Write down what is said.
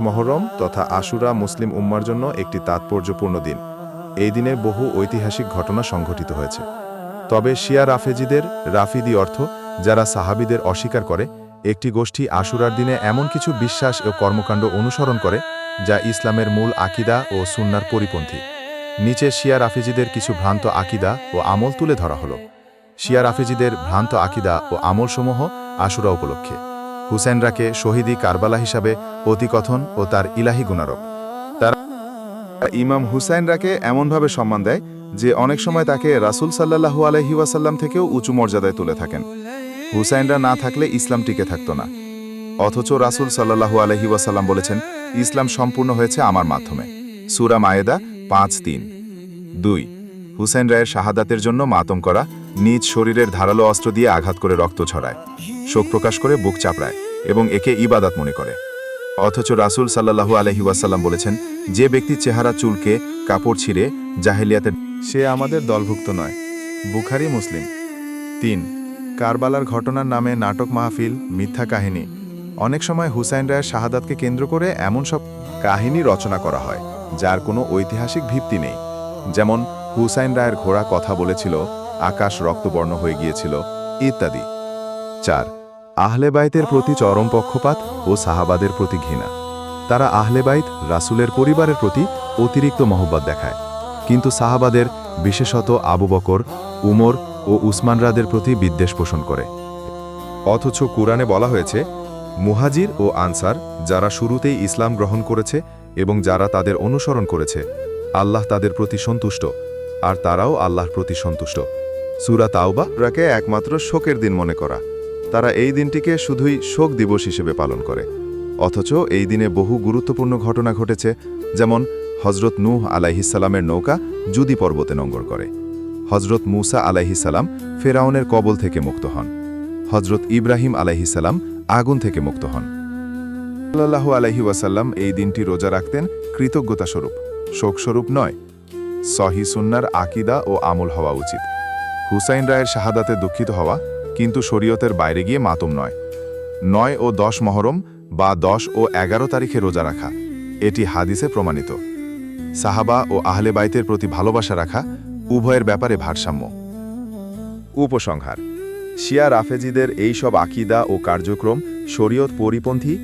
মহরম তথা আশুরা মুসলিম উম্মার জন্য একটি তাৎপর্যপূর্ণ দিন। এই দিনে বহু ঐতিহাসিক ঘটনা সংঘটিত হয়েছে। তবে শিয়া রাফেজিদের রাফিদি অর্থ, যারা সাহাবিদের অস্বীকার করে, একটি গোষ্ঠী আশুরার দিনে এমন কিছু বিশ্বাস ও কর্মকাণ্ড অনুসরণ করে, যা ইসলামের মূল আকিদা ও সুন্নার পরিপন্থী। নিচে শিয়া রাফেজিদের কিছু ভ্রান্ত আকিদা ও আমল তুলে ধরা হল। শিয়া রাফেজিদের ভ্রান্ত আকিদা ও আমলসমূহ আশুরা উপলক্ষে। হুসেনরাকে শহীদি কারবালা হিসাবে অতিকথন ও তার ইলাহি গুণারোপ তারা ইমাম হুসাইনরাকে এমনভাবে সম্মান দেয় যে অনেক সময় তাকে রাসুল সাল্লাহু আলহি ওয়াসাল্লাম থেকেও উঁচু মর্যাদায় তুলে থাকেন। হুসাইনরা না থাকলে ইসলাম টিকে থাকত না। অথচ রাসুল সাল্লাহু আলহি ওয়াসাল্লাম বলেছেন, ইসলাম সম্পূর্ণ হয়েছে আমার মাধ্যমে। সুরা মায়েদা পাঁচ তিন। দুই, হুসেন রায়ের শাহাদাতের জন্য মাতম করা, নিজ শরীরের ধারালো অস্ত্র দিয়ে আঘাত করে রক্ত ছড়ায়। শোক প্রকাশ করে বুক চাপড়ায় এবং একে ইবাদাত মনে করে। অথচ রাসুল সাল্লাহু আলহি ওয়াসাল্লাম বলেছেন, যে ব্যক্তি চেহারা চুলকে কাপড় ছিঁড়ে জাহেলিয়াতে সে আমাদের দলভুক্ত নয়। বুখারি, মুসলিম। তিন, কারবালার ঘটনার নামে নাটক মাহফিল, মিথ্যা কাহিনী। অনেক সময় হুসাইন রায়ের শাহাদাতকে কেন্দ্র করে এমন সব কাহিনী রচনা করা হয়, যার কোনো ঐতিহাসিক ভিত্তি নেই। যেমন হুসাইন রায়ের ঘোড়া কথা বলেছিল, আকাশ রক্তবর্ণ হয়ে গিয়েছিল, ইত্যাদি। চার আহলে বাইতের প্রতি চরম পক্ষপাত ও সাহাবাদের প্রতি ঘৃণা। তারা আহলে বাইত রাসুলের পরিবারের প্রতি অতিরিক্ত মহব্বত দেখায়। কিন্তু সাহাবাদের, বিশেষত আবু বকর, উমর ও উসমানরাদের প্রতি বিদ্বেষ পোষণ করে। অথচ কুরআনে বলা হয়েছে, মুহাজির ও আনসার যারা শুরুতেই ইসলাম গ্রহণ করেছে এবং যারা তাদের অনুসরণ করেছে, আল্লাহ তাদের প্রতি সন্তুষ্ট, আর তারাও আল্লাহর প্রতি সন্তুষ্ট। সুরা তাওবা রাকে একমাত্র শোকের দিন মনে করা। তারা এই দিনটিকে শুধুই শোক দিবস হিসেবে পালন করে। অথচ এই দিনে বহু গুরুত্বপূর্ণ ঘটনা ঘটেছে, যেমন হজরত নূহ আলাইহিসালামের নৌকা জুদি পর্বতে নোঙ্গর করে। হজরত মুসা আলাইহিসাল্লাম ফেরাউনের কবল থেকে মুক্ত হন। হজরত ইব্রাহিম আলাইহিসাল্লাম আগুন থেকে মুক্ত হন। সাল্লাহু আলহি ওয়াসাল্লাম এই দিনটি রোজা রাখতেন কৃতজ্ঞতাস্বরূপ। শোকস্বরূপ নয়, সহি সুন্নার আকিদা ও আমল হওয়া উচিত। হুসাইন রায়ের শাহাদাতে দুঃখিত হওয়া কিন্তু শরীয়তের বাইরে গিয়ে মাতম নয়। নয় ও দশ মহরম বা দশ ও এগারো তারিখে রোজা রাখা, এটি হাদিসে প্রমাণিত। সাহাবা ও আহলে বাইতের প্রতি ভালোবাসা রাখা উভয়ের ব্যাপারে ভারসাম্য। উপসংহার, শিয়া রাফেজিদের এই সব আকিদা ও কার্যক্রম শরীয়ত পরিপন্থী